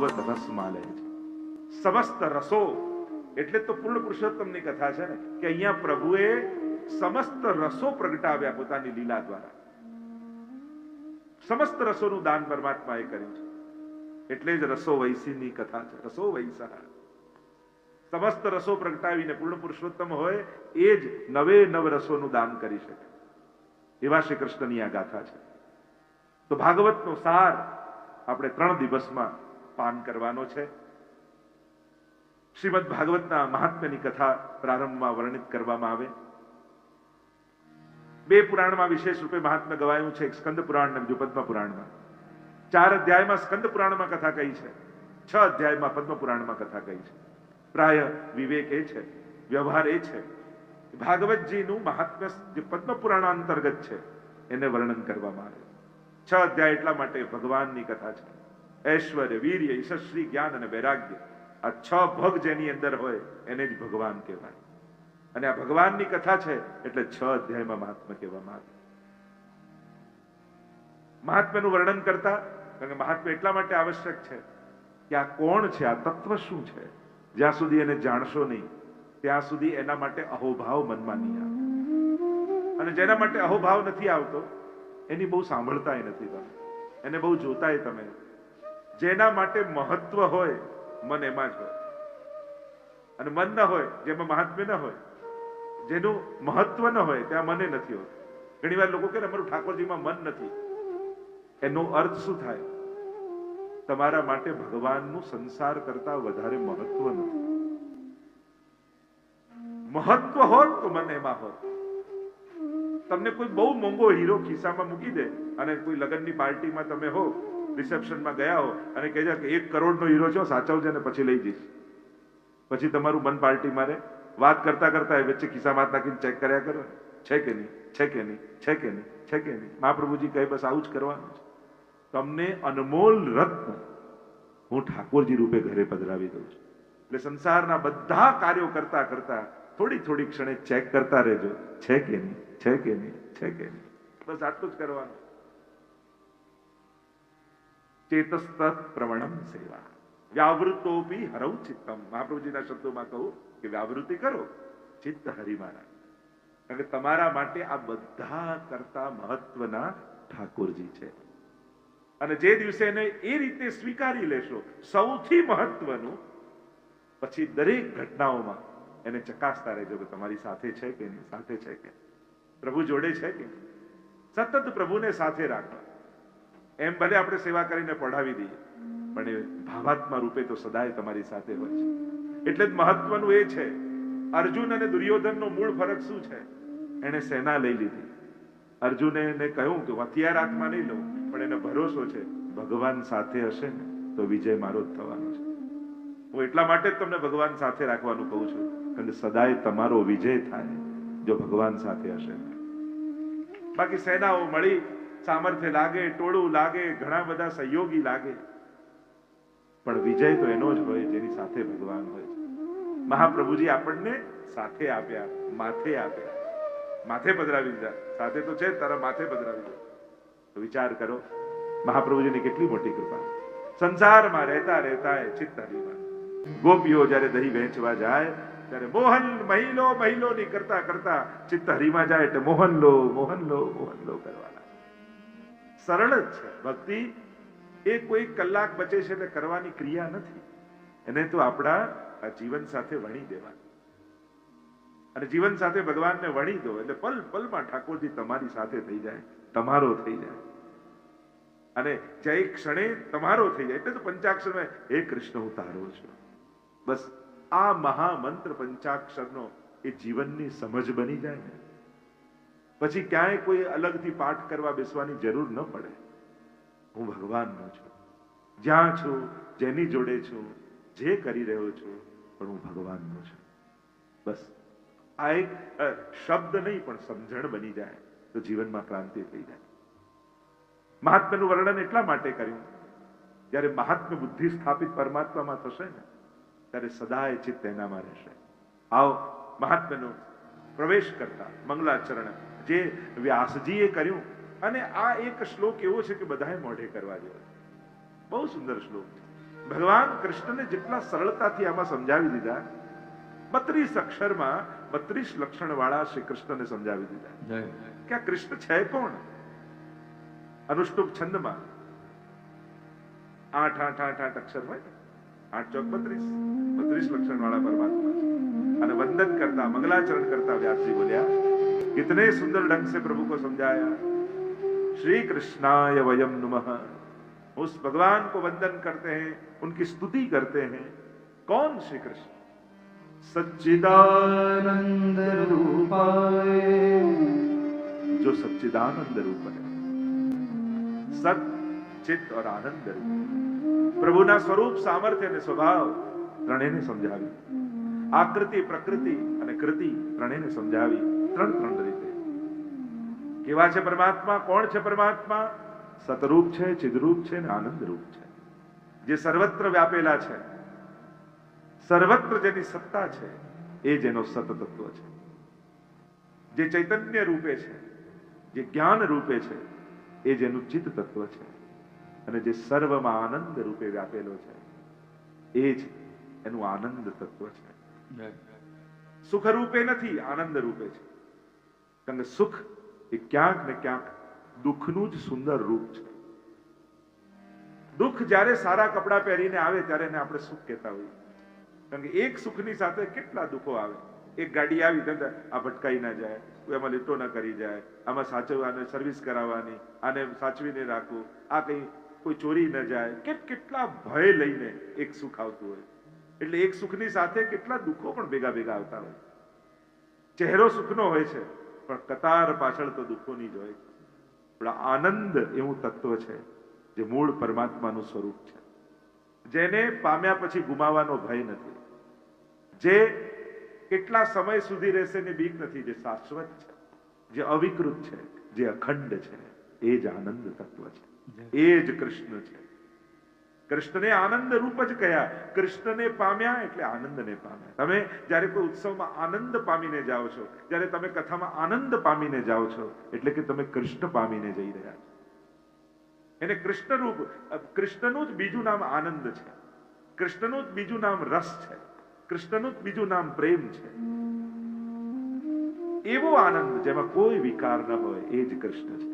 ભાગવત રસમાં છે. સમસ્ત રસો, એટલે તો પૂર્ણ પુરુષોત્તમની કથા છે ને, કે અહીંયા પ્રભુએ સમસ્ત રસો પ્રગટાવ્યા પોતાની લીલા દ્વારા. સમસ્ત રસોનું દાન પરમાત્માએ કર્યું છે. એટલે જ રસો વૈસીની કથા છે. રસો વૈસા. સમસ્ત રસો પ્રગટાવીને પૂર્ણ પુરુષોત્તમ હોય, એ જ નવે નવ રસોનું દાન કરી શકે. એવા શ્રી કૃષ્ણની આ ગાથા છે. તો ભાગવતનો સાર આપણે ત્રણ દિવસમાં પાન કરવાનો છે. શ્રીમદ ભાગવતના મહાત્મ્યની કથા પ્રારંભમાં વર્ણિત કરવામાં આવે. બે પુરાણમાં વિશેષ રૂપે મહાત્મ્ય ગવાયું છે, એક સ્કંદ પુરાણ ને બીજું પદ્મ પુરાણમાં. ચાર અધ્યાયમાં સ્કંદ પુરાણમાં કથા કહી છે? છ અધ્યાયમાં પદ્મ પુરાણમાં કથા કહી છે? પ્રાય વિવેક એ છે, વ્યવહાર એ છે. ભાગવતજીનું મહાત્મ્ય જે પદ્મ પુરાણ અંતર્ગત છે, એને વર્ણન કરવામાં આવે. છ અધ્યાય એટલા માટે ભગવાનની કથા છે. ઐશ્વર્ય, વીર્ય યશસ્વી જ્ઞાન અને વૈરાગ્ય. આ છ ભગ જેની અંદર હોય, એને જ ભગવાન કહેવાય. અને આ ભગવાનની કથા છે, એટલે છ અધ્યાયમાં મહાત્મા કહેવામાં આવે. મહાત્માનું વર્ણન કરતા, કારણ કે મહાત્મા એટલા માટે આવશ્યક છે કે આ કોણ છે, આ તત્વ શું છે? જ્યાં સુધી એને જાણશો નહીં, ત્યાં સુધી એના માટે અહોભાવ મનમાં નહીં આવે. અને જેના માટે અહોભાવ નથી આવતો, એની બહુ સાંભળતાય નથી તમે. એને બહુ જોતાય તમે. જેના માટે મહત્વ હોય, મન એમાં જ હોય. અને મન ન હોય, જેમાં મહાત્મ્ય ન હોય, જેનું મહત્વ ન હોય, ત્યાં મને નથી હોતું. ઘણી વાર લોકો કે અમારું ઠાકોરજીમાં મન નથી. એનો અર્થ શું થાય? તમારા માટે ભગવાનનું સંસાર કરતા વધારે મહત્વ નથી. મહત્વ હોત તો મને એમાં હોત. તમને કોઈ બહુ મોંઘો હીરો ખિસ્સામાં મૂકી દે અને કોઈ લગ્નની પાર્ટીમાં તમે હો રિસેપ્શનમાં ગયા હો અને કહેજો કે એક કરોડનો હીરો છો સાચવજે ને પછી લઈ જઈશ. પછી તમારું મન પાર્ટી મારે. વાત કરતા કરતા એ વચ્ચે ખિસ્સામાં નાખીને ચેક કર્યા કરો. છે કે નહીં? છે કે નહીં? છે કે નહીં? છે કે નહીં? મહાપ્રભુજી કહે, બસ આવું જ કરવાનું છે. તમને અનમોલ રત્ન હું ઠાકોરજી રૂપે ઘરે પધરાવી દઉં છું. એટલે સંસારના બધા કાર્યો કરતા કરતા થોડી થોડી ક્ષણે ચેક કરતા રહેજો. છે કે નહીં? છે કે નહીં? છે કે નહીં? બસ આટલું જ કરવાનું. ચેતસ્ત પ્રવણમ સેવા વ્યાવૃતોપી હરવ ચિત્તમ મહાપ્રભુજીના શબ્દોમાં કહું કે વ્યાવૃત્તિ કરો, ચિત્ત હરિમારા કારણ કે તમારા માટે આ બધા કરતા મહત્વના ઠાકોરજી છે। અને જે દિવસે એને એ રીતે સ્વીકારી લેશો, સૌથી મહત્વનું, પછી દરેક ઘટનાઓમાં એને ચકાસતા રહેજો કે તમારી સાથે છે કે એની સાથે છે કે પ્રભુ જોડે છે કે સતત પ્રભુને સાથે રાખવા એમ ભલે આપણે સેવા કરીને પઢાવી દઈએ, પણ એ ભાવાત્મા રૂપે તો સદાય તમારી સાથે હોય છે. એટલે જ મહત્વનું એ છે, અર્જુન અને દુર્યોધનનો મૂળ ફરક શું છે? એને સેના લઈ લીધી. અર્જુને એને કહ્યું કે હથિયાર હાથમાં નહીં લઉં, પણ એને ભરોસો છે, ભગવાન સાથે હશે ને, તો વિજય મારો જ થવાનો છે. હું એટલા માટે જ તમને ભગવાન સાથે રાખવાનું કહું છું અને સદાય તમારો વિજય થાય, જો ભગવાન સાથે હશે બાકી સેનાઓ મળી સામર્થ્ય લાગે, ટોળું લાગે, ઘણા બધા સહયોગી લાગે. પણ વિજય તો એનો જ હોય, જેની સાથે ભગવાન હોય મહાપ્રભુજી આપણને સાથે આપ્યા, માથે આપ્યા. માથે પધરાવી દીધા. સાથે તો છે તારા માથે પધરાવી દીધા. વિચાર કરો, મહાપ્રભુજીની કેટલી મોટી કૃપા. સંસારમાં રહેતા રહેતા એ ચિત્ત ગોપીઓ જ્યારે દહીં વહેંચવા જાય, ત્યારે મોહન મહિલો મહિલો ની કરતા કરતા ચિત્ત હરીમાં જાય એટલે મોહન લો મોહન લો મોહન લો કરવાના. સરળ જ છે. ભક્તિ એ કોઈ કલાક બચે છે એટલે કરવાની ક્રિયા નથી. એને તો આપણા આ જીવન સાથે વણી દેવાની. અને જીવન સાથે ભગવાનને વણી દો એટલે પલ, પલમાં ઠાકોરજી તમારી સાથે થઈ જાય, તમારો થઈ જાય. અને જે ક્ષણે તમારો થઈ જાય, એટલે તો પંચાક્ષરમાં હે કૃષ્ણ, હું તારો છું. બસ આ મહામંત્ર પંચાક્ષરનો એ જીવનની સમજ બની જાય ને. પછી ક્યાંય કોઈ અલગથી પાઠ કરવા બેસવાની જરૂર ન પડે. હું ભગવાનનો છું. જ્યાં છું, જેની જોડે છું, જે કરી રહ્યો છું, પણ હું ભગવાનનો છું. બસ. આ એક શબ્દ નહીં, પણ સમજણ બની જાય, તો જીવનમાં ક્રાંતિ થઈ જાય. મહાત્મ્યનું વર્ણન એટલા માટે કર્યું. જ્યારે મહાત્મ્ય બુદ્ધિ સ્થાપિત પરમાત્મામાં થશે ને, ત્યારે સદાય ચિત્ત એનામાં રહેશે. આવો મહાત્માનો પ્રવેશ કરતા મંગલાચરણ જે વ્યાસજીએ કર્યું અને આ એક શ્લોક એવો છે કે બધાએ મોઢે કરવા જેવો બહુ સુંદર શ્લોક ભગવાન કૃષ્ણને જેટલા સરળતાથી આમાં સમજાવી દીધા બત્રીસ અક્ષરમાં બત્રીસ લક્ષણ વાળા શ્રી કૃષ્ણને સમજાવી દીધા. કે આ કૃષ્ણ છે કોણ? અનુષ્ટુપ છંદમાં. આઠ આઠ આઠ આઠ અક્ષર હોય આઠ ચોક બત્રીસ. બત્રીસ લક્ષણ વાળા પરમાત્મા અને વંદન કરતા મંગલાચરણ કરતા વ્યાસજી બોલ્યા कितने सुंदर ढंग से प्रभु को समझाया श्री कृष्णाय वयम नमः उस भगवान को वंदन करते हैं उनकी स्तुति करते हैं कौन श्री कृष्ण सच्चिदानंद रूपाय जो सच्चिदानंद रूप है સત ચિત્ત और આનંદ રૂપ પ્રભુના સ્વરૂપ સામર્થ્ય અને સ્વભાવ ત્રણેયને સમજાવી આકૃતિ પ્રકૃતિ અને કૃતિ ત્રણેયને સમજાવી ત્રણ ત્રણ રીતે. કેવા છે પરમાત્મા? કોણ છે પરમાત્મા? સતરૂપ છે ચિદરૂપ છે ને આનંદ રૂપ છે. જે સર્વત્ર વ્યાપેલા છે. સર્વત્ર જેની સત્તા છે એ જેનો સતતત્વ છે. જે ચૈતન્ય રૂપે છે જે જ્ઞાન રૂપે છે એ જેનું ચિત્ત તત્વ છે. અને જે સર્વમાં આનંદ રૂપે વ્યાપેલો છે એ જ એનું આનંદ તત્વ છે. સુખ રૂપે નથી આનંદ રૂપે છે. કારણ કે સુખ એ ક્યાંક ને ક્યાંક દુઃખનું જ સુંદર રૂપ છે. દુઃખ જ્યારે સારા કપડાં પહેરીને આવે ત્યારે એને આપણે સુખ કહેતા હોઈએ. કારણ કે એક સુખની સાથે કેટલા દુઃખો આવે. એક ગાડી આવી તો આ ભટકાઈ ના જાય એમાં લીટો ના કરી જાય, આમાં સાચવવાને સર્વિસ કરાવવાની, આને સાચવીને રાખવું, આ કઈ કોઈ ચોરી ન જાય. કે કેટલા ભય લઈને એક સુખ આવતું હોય. એટલે એક સુખની સાથે કેટલા દુઃખો પણ ભેગા ભેગા આવતા હોય. ચહેરો સુખનો હોય છે. પણ કતાર પાછળ તો દુઃખોની જ હોય. પણ આનંદ એવું તત્વ છે જે મૂળ પરમાત્માનું સ્વરૂપ છે. જેને પામ્યા પછી ગુમાવાનો ભય નથી. જે કેટલા સમય સુધી રહેશે ને બીક નથી જે શાશ્વત છે જે અવિકૃત છે જે અખંડ છે એ જ આનંદ તત્વ છે. એ જ કૃષ્ણ છે. કૃષ્ણને આનંદ રૂપ જ કયા? કૃષ્ણને પામ્યા એટલે આનંદને પામ્યા. તમે જ્યારે કોઈ ઉત્સવમાં આનંદ પામીને જાઓ છો, જ્યારે તમે કથામાં આનંદ પામીને જાઓ છો, એટલે કે તમે કૃષ્ણ પામીને જઈ રહ્યા છો. એને કૃષ્ણ રૂપ કૃષ્ણનું જ બીજું નામ આનંદ છે. કૃષ્ણનું જ બીજું નામ રસ છે. કૃષ્ણનું જ બીજું નામ પ્રેમ છે. એવો આનંદ જેમાં કોઈ વિકાર ન હોય, એ જ કૃષ્ણ છે.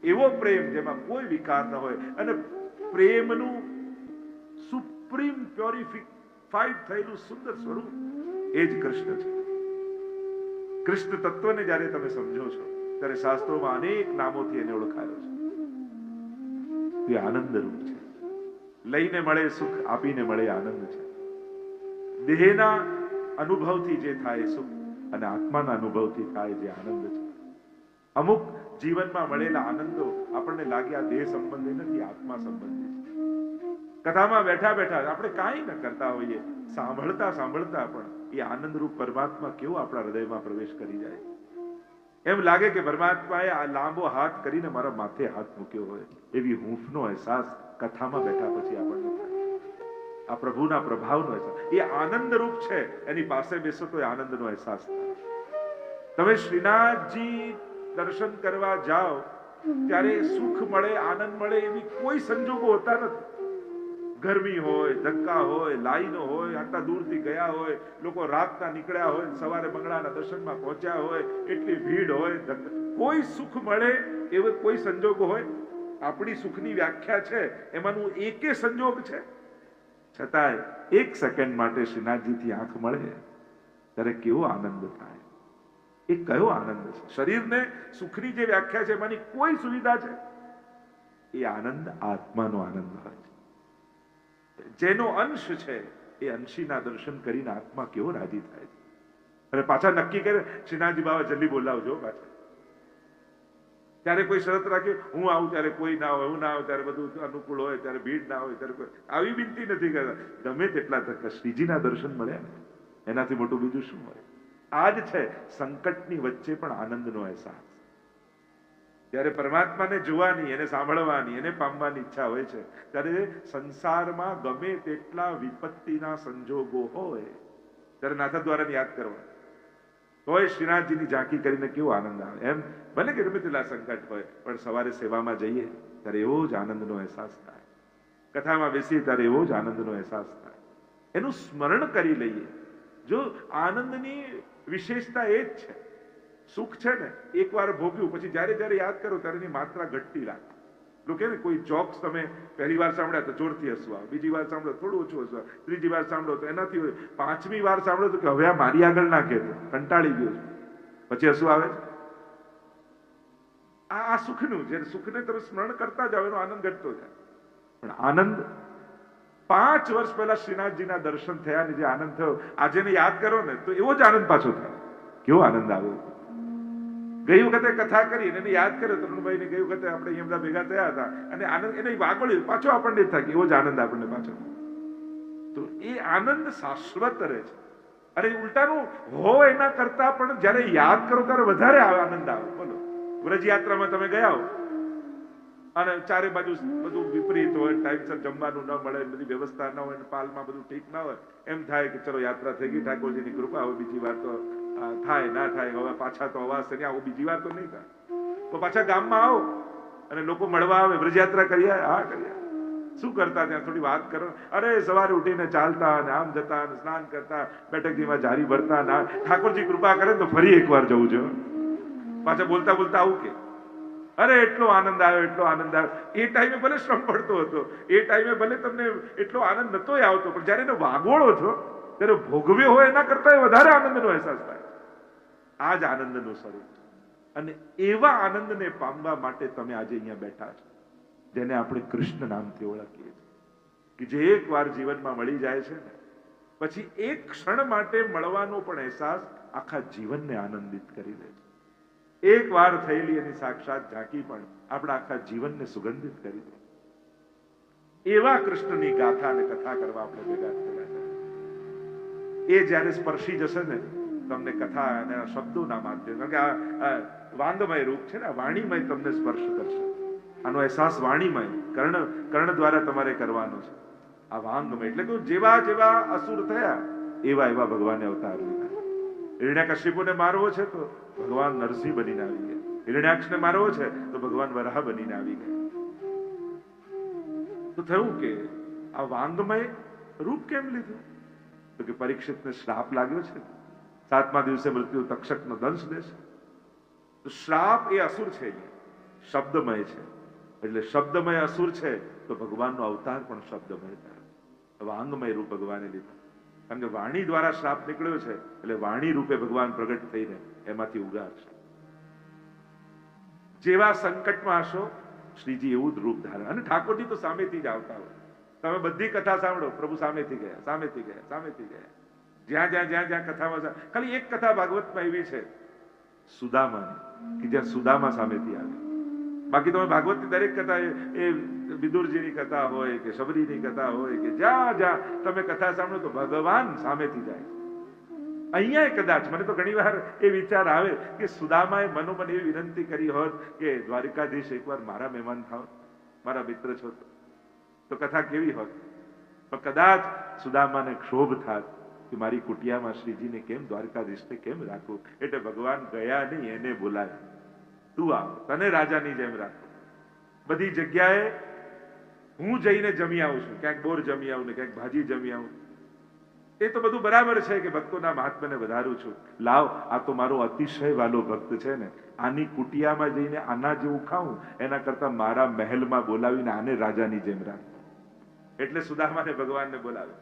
એવો પ્રેમ જેમાં કોઈ વિકાર ન હોય. અને પ્રેમનું સુપ્રીમ પ્યોરિફાઈડ થયેલું સુંદર સ્વરૂપ એ જ કૃષ્ણ છે. કૃષ્ણ તત્વને જ્યારે તમે સમજો છો, ત્યારે શાસ્ત્રોમાં અનેક નામોથી એને ઓળખાયો છે. તે આનંદ રૂપ છે. લઈને મળે સુખ, આપીને મળે આનંદ છે. દેહના અનુભવથી જે થાય સુખ અને આત્માના અનુભવથી થાય જે આનંદ છે. અમુક જીવનમાં મળેલા આનંદો આપણને લાગે આ દેહ સંબંધી નથી, આત્મા સંબંધી. કથામાં બેઠા બેઠા આપણે કાંઈ ન કરતા હોઈએ. સાંભળતા સાંભળતા પણ એ આનંદરૂપ પરમાત્મા કેવો આપણા હૃદયમાં પ્રવેશ કરી જાય. એમ લાગે કે પરમાત્માએ આ લાંબો હાથ કરીને મારા માથે હાથ મૂક્યો હોય. એવી હૂંફનો અહેસાસ કથામાં બેઠા પછી આપણને આ પ્રભુના પ્રભાવનો અહેસાસ. એ આનંદ રૂપ છે. એની પાસે બેસો તો એ આનંદનો અહેસાસ તમે શ્રીનાથજી દર્શન કરવા જાઓ, ત્યારે સુખ મળે, આનંદ મળે એવી કોઈ સંજોગો હોતા નથી. ગરમી હોય, ધક્કા હોય, લાઈનો હોય, આટલા દૂરથી ગયા હોય, લોકો રાતના નીકળ્યા હોય, સવારે મંગળાના દર્શનમાં પહોંચ્યા હોય, એટલી ભીડ હોય કોઈ સુખ મળે એવો કોઈ સંજોગ હોય? આપણી સુખની વ્યાખ્યા છે, એમાંનું એકે સંજોગ છે. છતાંય એક સેકન્ડ માટે શ્રીનાથજીથી આંખ મળે, ત્યારે કેવો આનંદ થાય. એ કયો આનંદ છે? શરીરને સુખની જે વ્યાખ્યા છે, એમાંની કોઈ સુવિધા છે? એ આનંદ, આત્માનો આનંદ હોય છે. જેનો અંશ છે એ અંશીના દર્શન કરીને આત્મા કેવો રાજી થાય છે. અને પાછા નક્કી કરે, શ્રીનાથજી બાબા જલ્દી બોલાવજો પાછા. ત્યારે કોઈ શરત રાખે, હું આવું ત્યારે કોઈ ના હોય, હું ના આવું ત્યારે બધું અનુકૂળ હોય, ત્યારે ભીડ ના હોય, ત્યારે કોઈ આવી વિનંતી નથી કરતા. ગમે તેટલા ધક્કા શ્રીજીના દર્શન મળ્યા ને, એનાથી મોટું બીજું શું હોય? આ જ છે સંકટની વચ્ચે પણ આનંદનો અહેસાસ. જ્યારે પરમાત્માને જોવાની, એને સાંભળવાની, એને પામવાની ઈચ્છા હોય છે, ત્યારે સંસારમાં ગમે તેટલા વિપત્તિના સંજોગો હોય, ત્યારે નાથા દ્વારા યાદ કરવા તોય શ્રીનાથજીની ઝાંકી કરીને કેવો આનંદ આવે. એમ ભલે કે ગમે તેટલા સંકટ હોય, પણ સવારે સેવામાં જઈએ, ત્યારે એવો જ આનંદનો અહેસાસ થાય. કથામાં બેસીએ, ત્યારે એવો જ આનંદનો અહેસાસ થાય. એનું સ્મરણ કરી લઈએ. જો આનંદની વિશેષતા એ જ છે સુખ છે ને, એકવાર ભોગ્યું, પછી જ્યારે જ્યારે યાદ કરો ત્યારે એની માત્રા ઘટતી લાગે લોકો કે કોઈ જોક્સ તમે પહેલી વાર સાંભળ્યા તો જોરથી હસવા બીજી વાર સાંભળો થોડું ઓછું હસવા ત્રીજી વાર સાંભળો તો એનાથી હોય. પાંચમી વાર સાંભળો તો કે હવે આ મારી આગળ ના કહેતો કંટાળી ગયો છું. પછી હસવું આવે આ આ સુખનું જે સુખને તમે સ્મરણ કરતા જાઓ, એનો આનંદ ઘટતો જાય. પણ આનંદ, પાંચ વર્ષ પહેલા શ્રીનાથજીના દર્શન થયા ને જે આનંદ થયો, આજે યાદ કરો ને, તો એવો જ આનંદ પાછો થાય. કેવો આનંદ આવ્યો? ગઈ વખતે કથા કરી એને યાદ કર્યો તરુણભાઈ ને ગઈ વખતે આપણે અહીંયા ભેગા થયા હતા અને આનંદ, એને વાગોળ્યું પાછો આપણને થાય એવો જ આનંદ આપણને પાછો. તો એ આનંદ શાશ્વત રહે છે. અરે ઉલટાનું હો એના કરતા પણ જ્યારે યાદ કરો ત્યારે વધારે આનંદ આવે. બોલો વ્રજ યાત્રામાં તમે ગયા હો? અને ચારે બાજુ બધું વિપરીત હોય ટાઈમસર જમવાનું ન મળે, બધી વ્યવસ્થા ન હોય પાલમાં બધું ઠીક ના હોય. એમ થાય કે ચલો યાત્રા થઈ ગઈ, ઠાકોરજીની કૃપા હોય, બીજી વાર તો થાય, ના થાય, હવે પાછા તો અવાજ કરી આવું બીજી વાર તો નહીં થાય. તો પાછા ગામમાં આવો અને લોકો મળવા આવે, વ્રજયાત્રા કરીએ હા, કરી શું કરતા ત્યાં? થોડી વાત કરો. અરે, સવારે ઉઠીને ચાલતા અને આમ જતા અને સ્નાન કરતા બેઠકજીમાં જારી ભરતા ના ઠાકોરજી કૃપા કરે તો ફરી એકવાર જવું જો પાછા બોલતા બોલતા આવું કે? અરે, એટલો આનંદ આવ્યો, એટલો આનંદ આવ્યો. એ ટાઈમે ભલે શ્રમ પડતો હતો. એ ટાઈમે ભલે તમને એટલો આનંદ નતો આવતો, પણ જ્યારે એનો વાગોળો છો ત્યારે ભોગવ્યો હોય એના કરતા વધારે આનંદનો અહેસાસ થાય. આ જ આનંદનું સ્વરૂપ. અને એવા આનંદને પામવા માટે તમે આજે અહીંયા બેઠા છો, જેને આપણે કૃષ્ણ નામથી ઓળખીએ છીએ. કે જે એક વાર જીવનમાં મળી જાય છે ને, પછી એક ક્ષણ માટે મળવાનો પણ અહેસાસ આખા જીવનને આનંદિત કરી દે છે. એક વાર થયેલી એની સાક્ષાત ઝાંકી પણ આપણા આખા જીવનને સુગંધિત કરી દે એવા કૃષ્ણની ગાથા અને કથા કરવા આપણે ભેગા થયા એ જ્યારે સ્પર્શી જશે ને તમને કથા અને શબ્દોના માધ્યમ, કારણ કે આ વાંગમય રૂપ છે ને વાણીમય તમને સ્પર્શ કરશે. આનો અહેસાસ વાણીમય, કર્ણ કર્ણ દ્વારા તમારે કરવાનો છે. આ વાંગમય એટલે કે જેવા જેવા અસુર થયા, એવા એવા ભગવાને અવતાર લીધા. હિરણ્યાકશ્યપુને મારવો છે તો ભગવાન નરસિંહ બનીને આવી ગયા. હિરણ્યાક્ષને મારવો છે તો ભગવાન વરાહ બનીને આવી ગયા. તો થયું કે આ વાંગમય રૂપ કેમ લીધું? તો કે પરીક્ષિતને શ્રાપ લાગ્યો છે સાતમા દિવસે મૃત્યુ તક્ષકનો દંશ દેશે શ્રાપ એ અસુર છે શબ્દમય છે. એટલે શબ્દમય અસુર છે તો ભગવાનનો અવતાર પણ શબ્દમય થાય વાંગમય રૂપ ભગવાને લીધા. કારણ કે વાણી દ્વારા શ્રાપ નીકળ્યો છે, એટલે વાણી રૂપે ભગવાન પ્રગટ થઈને એમાંથી ઉગારશે જેવા સંકટમાં હશો, શ્રીજી એવું જ રૂપ ધારણ અને ઠાકોરજી તો સામેથી જ આવતા હોય. તમે બધી કથા સાંભળો. પ્રભુ સામેથી ગયા સામેથી ગયા સામેથી ગયા. જ્યાં જ્યાં જ્યાં જ્યાં કથામાં ખાલી એક કથા ભાગવતમાં એવી છે, સુદામાની, કે જ્યાં સુદામા સામેથી આવે. બાકી તમે ભાગવતની દરેક કથા એ વિદુરજીની કથા હોય, કે શબરીની કથા હોય, કે જ્યાં જ્યાં તમે કથા સાંભળો તો ભગવાન સામેથી જાય અહીંયા કદાચ, મને તો ઘણી વાર એ વિચાર આવે કે સુદામાએ મનોમન એવી વિનંતી કરી હોત કે, દ્વારિકાધીશ, એકવાર મારા મહેમાન થાવ, મારા મિત્ર છો. તો. કથા કેવી હોત? પણ કદાચ સુદામાને ક્ષોભ થાત કે મારી કુટિયામાં શ્રીજીને કેમ દ્વારકાધીશને કેમ રાખવું એટલે ભગવાન ગયા નહીં, એને બોલાય તું આવ, તને રાજાની જેમ રાખો. બધી જગ્યાએ હું જઈને જમી આવું છું. ક્યાંક બોર જમી આવું ને ક્યાંક ભાજી જમી આવું. એ તો બધું બરાબર છે કે ભક્તોના મહાત્માને વધારું છું. લાવ, આ તો મારો અતિશય વાલો ભક્ત છે ને. આની કુટિયામાં જઈને આના જેવું ખાઉં, એના કરતા મારા મહેલમાં બોલાવીને આને રાજાની જેમ રાખ. એટલે સુદામાને ભગવાનને બોલાવે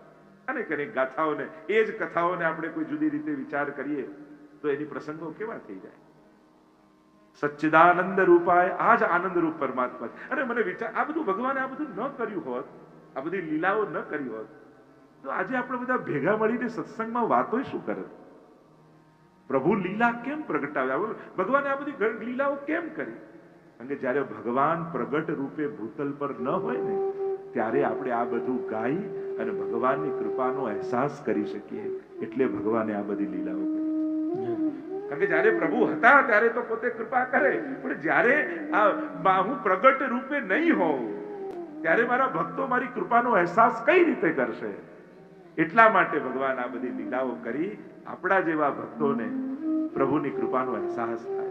અને કરી ગાથાઓને, એ જ કથાઓને આપણે કોઈ જુદી રીતે વિચાર કરીએ, તો એની પ્રસંગો કેવા થઈ જાય? સચ્ચિદાનંદ રૂપાય આ જ આનંદ રૂપ પરમાત્મા અને મને વિચાર, આ બધું ભગવાને આ બધું ન કર્યું હોત, આ બધી લીલાઓ ન કરી હોત, તો આજે આપણે બધા ભેગા મળીને સત્સંગમાં વાતો શું કરે? પ્રભુ લીલા કેમ પ્રગટાવ્યા? ભગવાને આ બધી લીલાઓ કેમ કરી? કે જ્યારે ભગવાન પ્રગટ રૂપે ભૂતલ પર ન હોય ને, ત્યારે આપણે આ બધું ગાઈ અને ભગવાનની કૃપાનો અહેસાસ કરી શકીએ એટલે ભગવાને આ બધી લીલાઓ કરી. કારણ કે જ્યારે પ્રભુ હતા ત્યારે તો પોતે કૃપા કરે, પણ જ્યારે આ હું પ્રગટ રૂપે નહીં હોઉં, ત્યારે મારા ભક્તો મારી કૃપાનો અહેસાસ કઈ રીતે કરશે? એટલા માટે ભગવાન આ બધી લીલાઓ કરી આપણા જેવા ભક્તોને પ્રભુની કૃપાનો અહેસાસ થાય.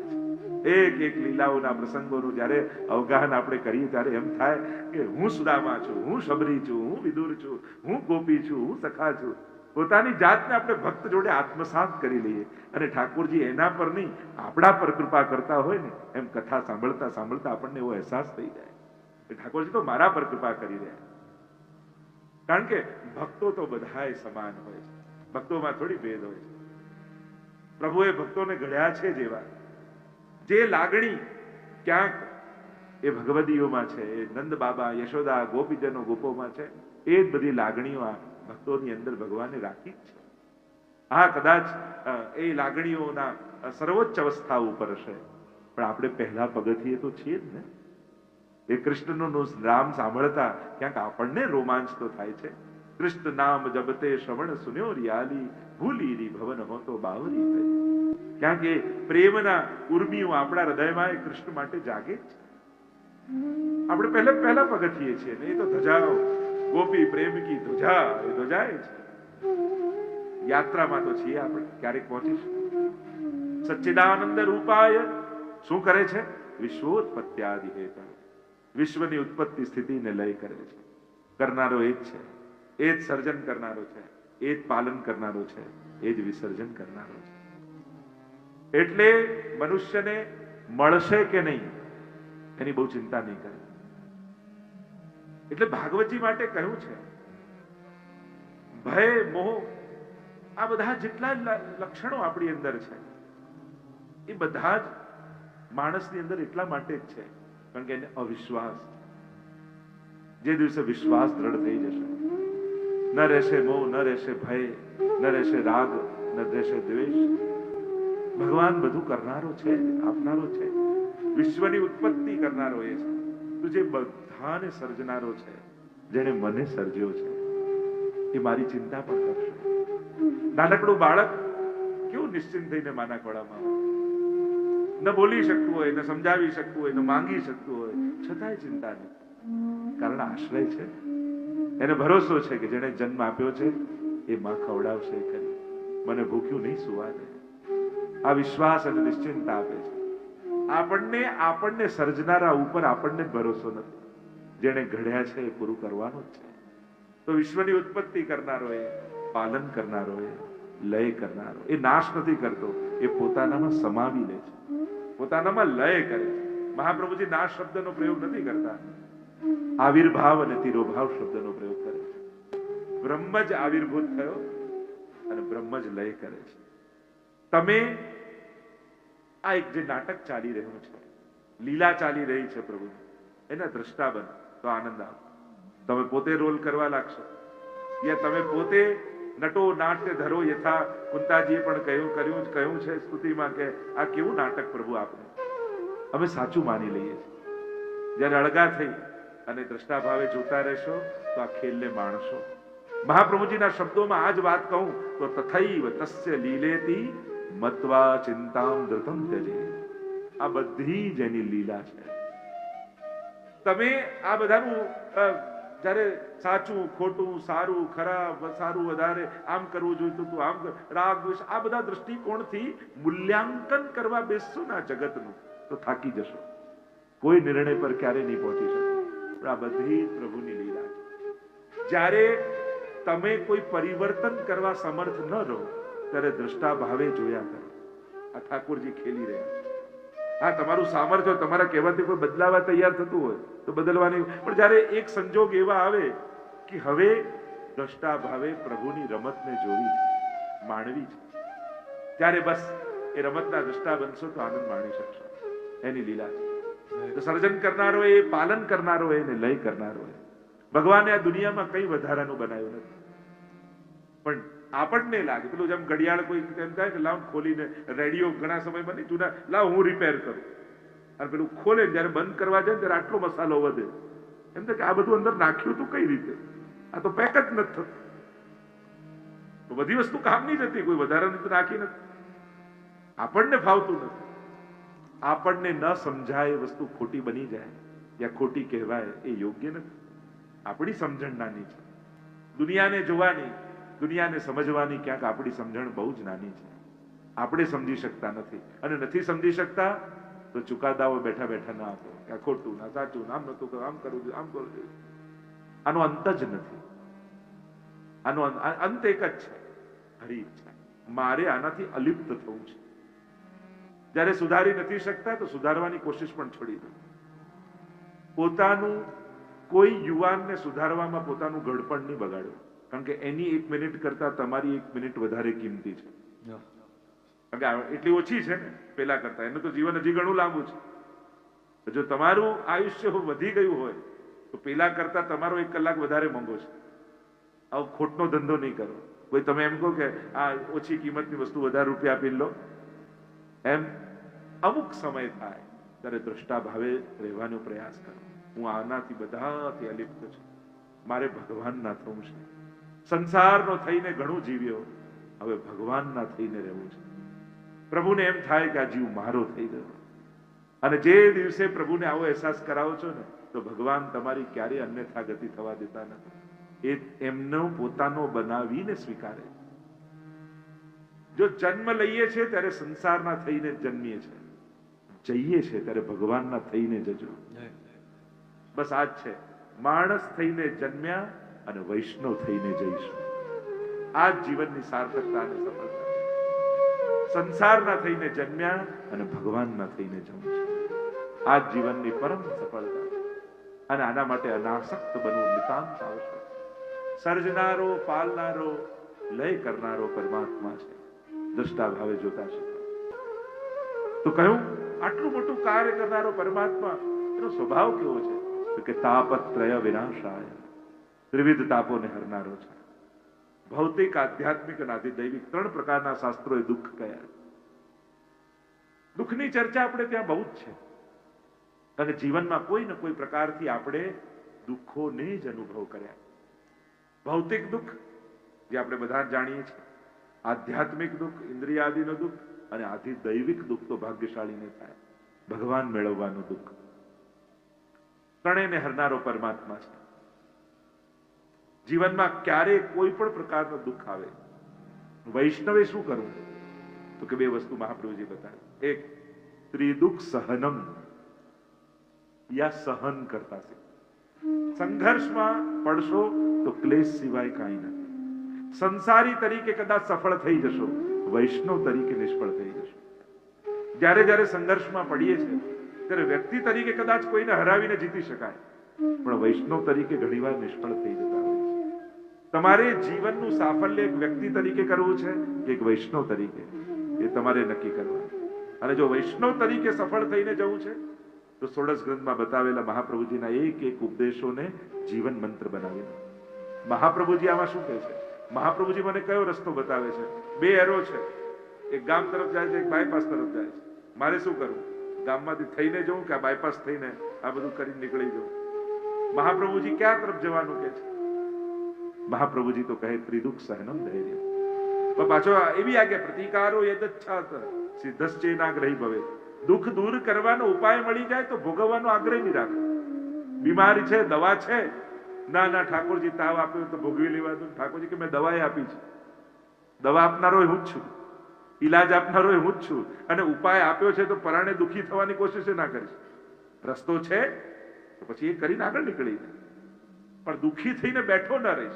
એક એક લીલાઓના પ્રસંગોનું જ્યારે અવગાહન આપણે કરીએ ત્યારે એમ થાય કે હું સુદામા છું, હું શબરી છું, હું વિદુર છું, હું ગોપી છું, હું સખા છું. પોતાની જાતને આપણે ભક્ત જોડે આત્મસાત કરી લઈએ. અને ઠાકોરજી એના પર નહીં, આપણા પર કૃપા કરતા હોય ને, એમ કથા સાંભળતા સાંભળતા આપણને એવો અહેસાસ થઈ જાય. કે ઠાકોરજી તો મારા પર કૃપા કરી રહ્યા કારણ કે ભક્તો તો બધાય સમાન હોય છે. ભક્તોમાં થોડી ભેદ હોય છે. પ્રભુએ ભક્તોને ઘડ્યા છે જેવા. જે લાગણી ક્યાંક એ ભગવદીઓમાં છે, એ નંદ બાબા, યશોદા, ગોપીજનો ગોપોમાં છે, એ જ બધી લાગણીઓ આ ભક્તોની અંદર ભગવાને રાખી જ છે. હા કદાચ એ લાગણીઓના સર્વોચ્ચ અવસ્થા ઉપર હશે. પણ આપણે પહેલા પગથિયે તો છીએ જ ને. એ કૃષ્ણનું નામ સાંભળતા ક્યાંક આપણને રોમાંચ તો થાય છે. કૃષ્ણ નામ જબતે શ્રવણ સુન્યો રિયાલી ભૂલી ભવન હો બાવરી ક્યાંક એ પ્રેમના ઉર્મીઓ આપણા હૃદયમાં એ કૃષ્ણ માટે જાગે છે આપણે પહેલા પહેલા પગથીએ છીએ ને એ તો ધજાઓ ગોપી પ્રેમ કી ધ્વજા એ ધ્વજાએ છે. યાત્રામાં તો છીએ આપણે, ક્યારેક પહોંચીશું. સચ્ચિદાનંદ રૂપાય, શું કરે છે? વિશ્વોત્પત્યાદિ હેતા વિશ્વની ઉત્પત્તિ સ્થિતિને લઈ કરે છે. કરનારો એ જ છે. એ જ સર્જન કરનારો છે. એ જ પાલન કરનારો છે, એ જ વિસર્જન કરનારો છે. એટલે મનુષ્યને મળશે કે નહીં, એની બહુ ચિંતા નહીં કરે. એટલે ભાગવતજી માટે કહ્યું છે, ભય, મોહ, આ બધા જેટલા લક્ષણો આપણી અંદર છે, એ બધા જ માણસની અંદર એટલા માટે જ છે, કારણ કે એને અવિશ્વાસ જે દિવસે વિશ્વાસ દ્રઢ થઈ જશે ન રહેશે મોહ, ન રહેશે ભય, ન રહેશે રાગ, ન રહેશે દ્વેષ. ભગવાન બધું કરનારો છે, આપનારો છે. વિશ્વની ઉત્પત્તિ કરનારો એ છે. તો જે બધાને સર્જનારો છે, જેણે મને સર્જ્યો છે, એ મારી ચિંતા પણ કરશે. નાનકડું બાળક કેવું નિશ્ચિંત થઈને માના ખોળામાં ન બોલી શકતું હોય, ન સમજાવી શકતું હોય, ન માંગી શકતું હોય. છતાંય ચિંતા નથી કારણ આશ્રય છે. એને ભરોસો છે કે જેણે જન્મ આપ્યો છે, એ માં ખવડાવશે કરી મને ભૂખ્યું નહીં સુવા દે. આ વિશ્વાસ અને નિશ્ચિંતા આપે છે. આપણને આપણને સર્જનારા ઉપર આપણને ભરોસો નથી. જેણે ઘડ્યા છે, એ પૂરું કરવાનું જ છે. તો વિશ્વની ઉત્પત્તિ કરનારો એ, પાલન કરનારો એ, લય કરનારો, એ નાશ નથી કરતો, એ પોતાનામાં સમાવી લે છે. પોતાનામાં લય કરે છે. મહાપ્રભુજી નાશ શબ્દનો પ્રયોગ નથી કરતા. આવિર્ભાવ અને તિરોભાવ શબ્દનો પ્રયોગ કરે છે. બ્રહ્મ જ આવિર્ભૂત થયો અને બ્રહ્મ જ લય કરે છે. તમે આ એક જે નાટક ચાલી રહ્યું છે, લીલા ચાલી રહી છે પ્રભુ, એના દ્રષ્ટા બનો, તો આનંદ આવે. તમે પોતે રોલ કરવા લાગશો. યા તમે પોતે નટો નાટ્ય ધરો, યથા કુંતાજીએ પણ કહ્યું, કર્યું કહ્યું છે સ્તુતિમાં કે આ કેવું નાટક પ્રભુ આપણે અમે સાચું માની લઈએ છીએ. જ્યારે અળગા થઈ અને દ્રષ્ટા ભાવે જોતા રહેશો તો આ ખેલને માણશો. મહાપ્રભુજીના શબ્દોમાં આ જ વાત કહું, તો તથૈવ તસ્ય લીલેતી મત્વા ચિંતામ ધૃતમ ત્યજે આ બધી જ એની લીલા છે. તમે આ બધાનું જ્યારે સાચું, ખોટું, સારું, ખરાબ, સારું વધારે આમ કરવું જોઈતું હતું આમ રાગ, દ્વેષ, આ બધા દ્રષ્ટિકોણથી મૂલ્યાંકન કરવા બેસશો ને આ જગતનું, તો થાકી જશો. કોઈ નિર્ણય પર ક્યારેય નહીં પહોંચી શકો પણ આ બધી પ્રભુની લીલા છે. જ્યારે તમે કોઈ પરિવર્તન કરવા સમર્થ ન રહો, ત્યારે દ્રષ્ટા ભાવે જોયા કરો. આ ઠાકોરજી ખેલી રહ્યા હા, તમારું સામર્થ્ય તમારા કહેવાથી કોઈ બદલાવા તૈયાર થતું હોય, તો બદલવાની પણ જ્યારે એક સંજોગ એવા આવે કે હવે દ્રષ્ટા ભાવે પ્રભુની રમતને જોવી છે, માણવી છે, ત્યારે બસ એ રમતના દ્રષ્ટા બનશો તો આનંદ માણી શકશો. એની લીલા છે. સર્જન કરનારો એ, પાલન કરનારો એ ને લય કરનારો એ. ભગવાને આ દુનિયામાં કઈ વધારાનું બનાવ્યું નથી. પણ આપણને લાગે, પેલું જેમ ઘડિયાળ કોઈ એમ થાય કે લાવ ખોલીને રેડિયો ઘણા સમય બની જૂના લાવ હું રિપેર કરું. અને પેલું ખોલે જ્યારે બંધ કરવા જાય ત્યારે આટલો મસાલો વધે. એમ કે આ બધું અંદર નાખ્યું તું કઈ રીતે? આ તો પેક જ નથી થતું. બધી વસ્તુ કામની જ હતી, કોઈ વધારાનું તો નાખી નથી. આપણને ફાવતું નથી. આપણને ન સમજાય એ વસ્તુ ખોટી બની જાય યા ખોટી કહેવાય એ યોગ્ય નથી. આપણી સમજણ નાની છે. દુનિયાને જોવાની દુનિયાને સમજવાની ક્યાંક આપણી સમજણ બહુ જ નાની છે. આપણે સમજી શકતા નથી. અને નથી સમજી શકતા તો ચુકાદાઓ બેઠા બેઠા ના આપો. કે ખોટું ના સાચું આમ નતું કરું આમ કરવું જોઈએ, આમ કરવું જોઈએ. આનો અંત જ નથી. આનો અંત- એક જ છે. હરી ઈચ્છા મારે આનાથી અલિપ્ત થવું છે. જ્યારે સુધારી નથી શકતા તો સુધારવાની કોશિશ પણ છોડી દો. પોતાનું કોઈ યુવાનને સુધારવામાં પોતાનું ઘડપણ નહીં બગાડ્યું કારણ કે એની એક મિનિટ કરતા તમારી એક મિનિટ વધારે કિંમતી છે. કારણ કે એટલી ઓછી છે ને પેલા કરતા. એનું તો જીવન હજી ઘણું લાંબુ છે. જો તમારું આયુષ્ય વધી ગયું હોય તો પેલા કરતા તમારો એક કલાક વધારે મોંઘો છે. આવો ખોટનો ધંધો નહીં કરો. કોઈ તમે એમ કહો કે આ ઓછી કિંમતની વસ્તુ વધારે રૂપિયા આપી લો. એમ અમુક સમય થાય ત્યારે દ્રષ્ટા ભાવે રહેવાનો પ્રયાસ કરો. હું આનાથી બધાથી અલિપ્ત છું. મારે ભગવાનના થવું છે. સંસારનો થઈને ઘણું જીવ્યો. હવે ભગવાનના થઈને રહેવું છે. પ્રભુને એમ થાય કે આ જીવ મારો થઈ ગયો. અને જે દિવસે પ્રભુને આવો અહેસાસ કરાવો છો ને, તો ભગવાન તમારી ક્યારેય અન્યથા ગતિ થવા દેતા નથી. એ એમનો પોતાનો બનાવીને સ્વીકારે જો જન્મ લઈએ છીએ ત્યારે સંસારના થઈને જન્મીએ છીએ. જઈએ છીએ ત્યારે ભગવાનના થઈને જજો. બસ આ જ છે. માણસ થઈને જન્મ્યા અને વૈષ્ણવ થઈને જઈશું. આ જીવનની સાર્થકતા અને સફળતા સંસારના થઈને જન્મ્યા અને ભગવાનના થઈને જવું આ જીવનની પરમ સફળતા અને આના માટે અનાસક્ત બનવું નિતાંત આવશ્યક સર્જનારો પાલનારો લય કરનારો પરમાત્મા છે. દ્રષ્ટા ભાવે જોતા છે. તો કહ્યું, આટલું મોટું કાર્ય કરનારો પરમાત્મા, એનો સ્વભાવ કેવો છે? કે, તાપત્રય વિનાશાય. ત્રિવિધ તાપોને હરનારો છે. ભૌતિક, આધ્યાત્મિક અને આધિદૈવિક ત્રણ પ્રકારના શાસ્ત્રોએ દુઃખ કયા દુઃખની ચર્ચા આપણે ત્યાં બહુ જ છે. કારણ કે જીવનમાં કોઈ ને કોઈ પ્રકારથી આપણે દુઃખોને જ અનુભવ કર્યા. ભૌતિક દુઃખ, જે આપણે બધા જાણીએ છીએ આધ્યાત્મિક દુઃખ, ઇન્દ્રિયાદિનો દુઃખ અને આધિ દૈવિક દુઃખ તો ભાગ્યશાળીને થાય. ભગવાન મેળવવાનું દુઃખ. ત્રણેયને હરનારો પરમાત્મા છે. જીવનમાં ક્યારેય કોઈ પણ પ્રકારનો દુઃખ આવે. વૈષ્ણવે શું કરવું? તો કે બે વસ્તુ મહાપ્રભુજી બતાવે. એક, ત્રિદુઃખ સહનમ. યા સહન કરતા છે સંઘર્ષમાં પડશો તો ક્લેશ સિવાય કાંઈ નથી. સંસારી તરીકે કદાચ સફળ થઈ જશો, વૈષ્ણવ તરીકે નિષ્ફળ થઈ જશો. જ્યારે જ્યારે સંઘર્ષમાં પડીએ છીએ, ત્યારે વ્યક્તિ તરીકે કદાચ કોઈને હરાવીને જીતી શકાય, પણ વૈષ્ણવ તરીકે ઘણીવાર નિષ્ફળ થઈ જતા હોય તમારે જીવનનું સાફલ્ય એક વ્યક્તિ તરીકે કરવું છે કે એક વૈષ્ણવ તરીકે? એ તમારે નક્કી કરવાનું. અને જો વૈષ્ણવ તરીકે સફળ થઈને જવું છે, તો સોળસ ગ્રંથમાં બતાવેલા મહાપ્રભુજીના એક એક ઉપદેશોને જીવન મંત્ર બનાવી મહાપ્રભુજી આમાં શું કહે છે? મહાપ્રભુજી મને કયો રસ્તો બતાવે છે? બે એરો છે. એક ગામ તરફ જાય છે, એક બાયપાસ તરફ જાય છે. મારે શું કરવું? ગામમાંથી થઈને જવું કે બાયપાસ થઈને આ બધું કરી નીકળી જવું? મહાપ્રભુજી ક્યાં તરફ જવાનું કે છે? મહાપ્રભુજી તો કહે, ત્રિદુઃખ સહનમ ધૈર્ય. પણ પાછો એવી આગે પ્રતિકારો યદચ્છાત, સિદ્ધશ્ચેનાગ્રહી ભવે. દુઃખ દૂર કરવાનો ઉપાય મળી જાય તો ભોગવવાનો આગ્રહ નહીં રાખે. બીમારી છે, દવા છે ના ના, ઠાકોરજી, તાવ આપ્યો તો ભોગવી લેવા દો. ઠાકોરજી કે મેં દવાએ આપી છે. દવા આપનારો હું જ છું. ઈલાજ આપનારો હું જ છું. અને ઉપાય આપ્યો છે તો પરાણે દુઃખી થવાની કોશિશ ના કરીશ રસ્તો છે, તો પછી એ કરીને આગળ નીકળી જાય. પણ દુઃખી થઈને બેઠો ન રહીશ.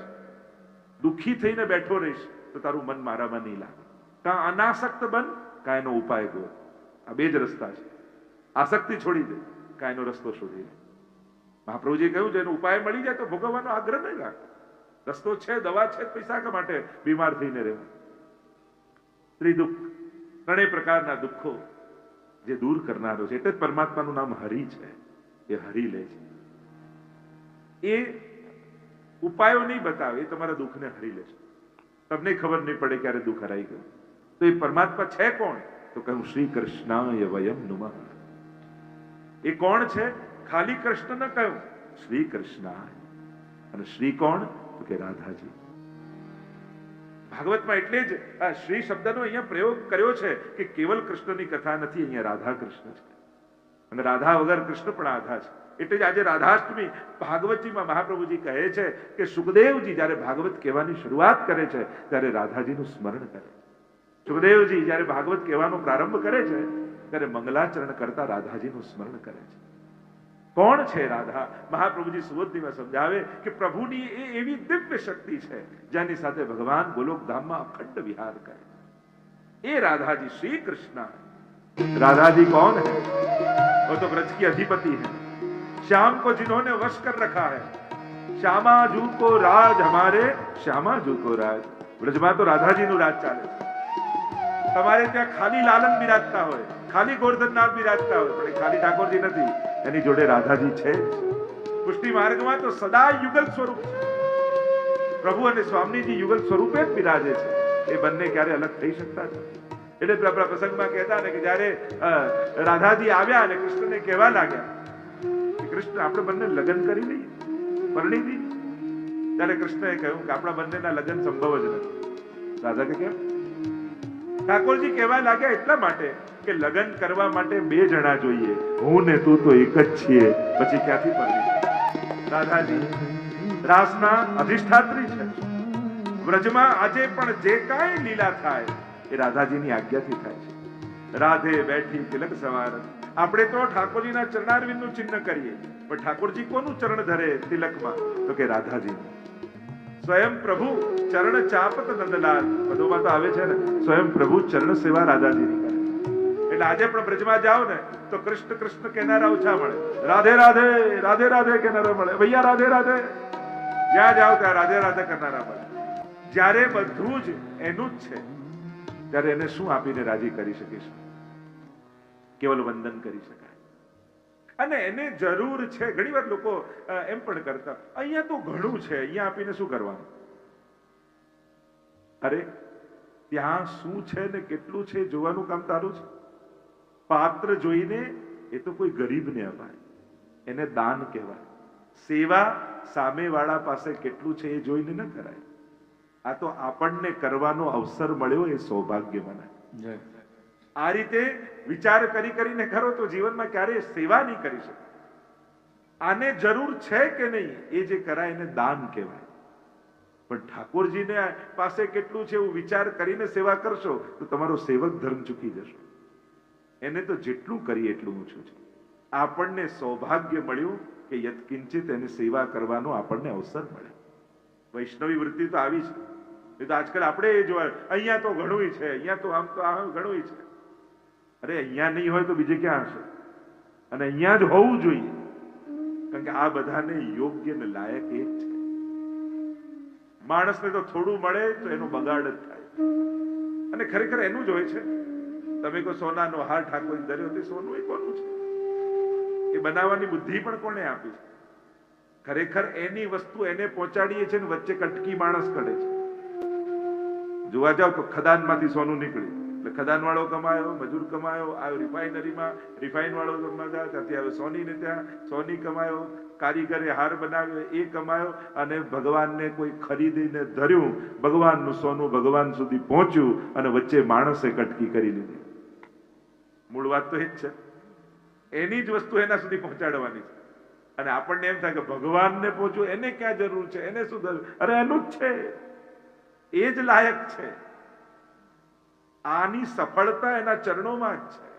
દુઃખી થઈને બેઠો રહીશ તો તારું મન મારામાં નહીં લાગે. કાં અનાસક્ત બન કાંઈ ઉપાય ગયો આ બે જ રસ્તા છે. આસક્તિ છોડી દે કાંઈ રસ્તો શોધી લે. મહાપ્રભુજી કહ્યું છે એનો ઉપાય મળી જાય તો ભોગવવાનો આગ્રહ નહીં રાખ. રસ્તો છે, દવા છે, પૈસા કા માટે બીમાર થઈને રહેવું? ત્રિદુઃખ. ત્રણેય પ્રકારના દુઃખો જે દૂર કરનારો છે. એટલે જ પરમાત્માનું નામ હરિ છે. એ હરી લે છે. એ ઉપાયો નહીં બતાવે, એ તમારા દુઃખને હરી લે છે. તમને ખબર નહીં પડે ક્યારે દુઃખ હરાઈ ગયું. તો એ પરમાત્મા છે કોણ? તો કહ્યું, શ્રી કૃષ્ણાય વયમ નુમઃ. એ કોણ છે? ખાલી કૃષ્ણ ન કહ્યું, શ્રી કૃષ્ણ. અને શ્રી કોણ? તો કે રાધાજી. ભાગવતમાં એટલે જ આ શ્રી શબ્દનો અહીંયા પ્રયોગ કર્યો છે કે કેવલ કૃષ્ણની કથા નથી, અહીંયા રાધા કૃષ્ણ છે. અને રાધા વગર કૃષ્ણ પણ આધા છે. એટલે જ આજે રાધાષ્ટમી ભાગવતજીમાં મહાપ્રભુજી કહે છે કે સુખદેવજી જ્યારે ભાગવત કહેવાની શરૂઆત કરે છે, ત્યારે રાધાજીનું સ્મરણ કરે સુખદેવજી જ્યારે ભાગવત કહેવાનો પ્રારંભ કરે છે, ત્યારે મંગલાચરણ કરતા રાધાજીનું સ્મરણ કરે છે. કોણ છે રાધા મહાપ્રભુજી સુબોધનીમાં સમજાવે કે પ્રભુની એ એવી દિવ્ય શક્તિ છે જેની સાથે ભગવાન ગોલોકધામમાં અખંડ વિહાર કરે છે એ રાધાજી श्री कृष्ण राधा जी कौन है वो तो ब्रज की अधिपति है श्याम को जिन्होंने वश कर रखा है श्यामाजू को राज हमारे श्यामाजू को રાજ બ્રજમાં તો રાધાજીનું રાજ ચાલે છે તમારે ત્યાં ખાલી લાલન બિરાજતા હોય ખાલી ગોરધનનાથ બિરાજતા હોય પણ એ ખાલી ઠાકોરજી નથી એની જોડે રાધાજી છે. પુષ્ટિ માર્ગમાં તો સદા યુગલ સ્વરૂપ છે. પ્રભુ અને સ્વામીજી યુગલ સ્વરૂપે જ બિરાજે છે. એ બંને ક્યારે અલગ થઈ શકતા નથી. એટલે પેલા પ્રસંગમાં કહેતા ને કે જ્યારે રાધાજી આવ્યા અને કૃષ્ણને કહેવા લાગ્યા કૃષ્ણ, આપણે બંને લગ્ન કરી લઈએ, પરણી દઈએ. ત્યારે કૃષ્ણએ કહ્યું કે આપણા બંનેના લગ્ન સંભવ જ નથી. રાધા કે કેમ? ઠાકોરજી કહેવા લાગ્યા એટલા માટે કે લગ્ન કરવા માટે બે જણા જોઈએ. હું ને તું તો એક જ છીએ. પછી ક્યાંથી પરણી દાદાજી, રાસના અધિષ્ઠાત્રી છે. વ્રજમાં આજે પણ જે કાંઈ લીલા થાય, એ રાધાજીની આજ્ઞાથી થાય છે. રાધે બેઠી તિલક સવાર. આપણે તો ઠાકોરજીના ચરણારવિંદનું ચિહ્ન કરીએ. પણ ઠાકોરજી કોનું ચરણ ધરે તિલકમાં? તો કે રાધાજી સ્વયં પ્રભુ ચરણ ચાપત નંદલાલ. પદોમાં તો આવે છે ને. સ્વયં પ્રભુ ચરણ સેવા રાધાજીની કરે. એટલે આજે પણ બ્રજમાં જાઓ ને, તો કૃષ્ણ કૃષ્ણ કહેનારા ઓછા મળે. રાધે રાધે રાધે રાધે કહેનારા મળે. ભૈયા, રાધે રાધે. જ્યાં જાઓ ત્યાં રાધે રાધે કરનારા મળે. જ્યારે બધું જ એનું જ છે, ત્યારે એને શું આપીને રાજી કરી શકીશું? કેવલ વંદન કરી શકાય. અને એને જરૂર છે, ઘણી વાર લોકો એમ પણ કરતા, અહીંયા તો ઘણું છે, અહીંયા આપીને શું કરવાનું? અરે, ત્યાં શું છે ને કેટલું છે, જોવાનું કામ તારું છે? પાત્ર જોઈને એ તો કોઈ ગરીબને અપાય. એને દાન કહેવાય. સેવા સામેવાળા પાસે કેટલું છે એ જોઈને ન કરાય. આ તો આપણને કરવાનો અવસર મળ્યો એ સૌભાગ્ય મનાય આ રીતે વિચાર કરી કરીને કરો તો જીવનમાં ક્યારેય સેવા નહીં કરી શકે. આને જરૂર છે કે નહીં એ જે કરાય એને દાન કહેવાય. પણ ઠાકોરજીને પાસે કેટલું છે એવું વિચાર કરીને સેવા કરશો તો તમારો સેવક ધર્મ ચૂકી જશો. એને તો જેટલું કરીએ એટલું ઓછું છે. આપણને સૌભાગ્ય મળ્યું કે યત્કિંચિત એની સેવા કરવાનો આપણને અવસર મળે વૈષ્ણવી વૃત્તિ તો આવી છે. એ તો આજકાલ આપણે એ જોવા અહીંયા તો ઘણું છે, અહીંયા તો આમ તો આમ ઘણું છે. અરે અહીંયા નહીં હોય તો બીજે ક્યાં હશે? અને અહીંયા જ હોવું જોઈએ. કારણ કે આ બધાને યોગ્ય ને લાયક એ જ છે. માણસને તો થોડું મળે તો એનો બગાડ જ થાય. અને ખરેખર એનું જ હોય છે. તમે કોઈ સોનાનો હાર ઠાકોર ધર્યો તે સોનું એ કોનું છે? એ બનાવવાની બુદ્ધિ પણ કોને આપી? છે ખરેખર એની વસ્તુ એને પહોંચાડીએ છે ને વચ્ચે કટકી માણસ કરે છે. જોવા જાવ તો ખદાનમાંથી સોનું નીકળ્યું. એટલે ખદાન વાળો કમાયો, મજૂર કમાયો આવ્યો રિફાઇનરીમાં રિફાઇન વાળો કમાતા ત્યાંથી આવ્યો સોની ને ત્યાં સોની કમાયો, કારીગરે હાર બનાવ્યો, એ કમાયો અને ભગવાનને કોઈ ખરીદીને ધર્યું. ભગવાનનું સોનું ભગવાન સુધી પહોંચ્યું અને વચ્ચે માણસે કટકી કરી લીધી. મૂળ વાત તો એ જ છે. એની જ વસ્તુ એના સુધી પહોંચાડવાની છે. અને આપણને એમ થાય કે ભગવાનને પહોંચવું એને ક્યાં જરૂર છે? એને શું અરે એનું જ છે. એ જ લાયક છે. આની સફળતા એના ચરણોમાં જ છે.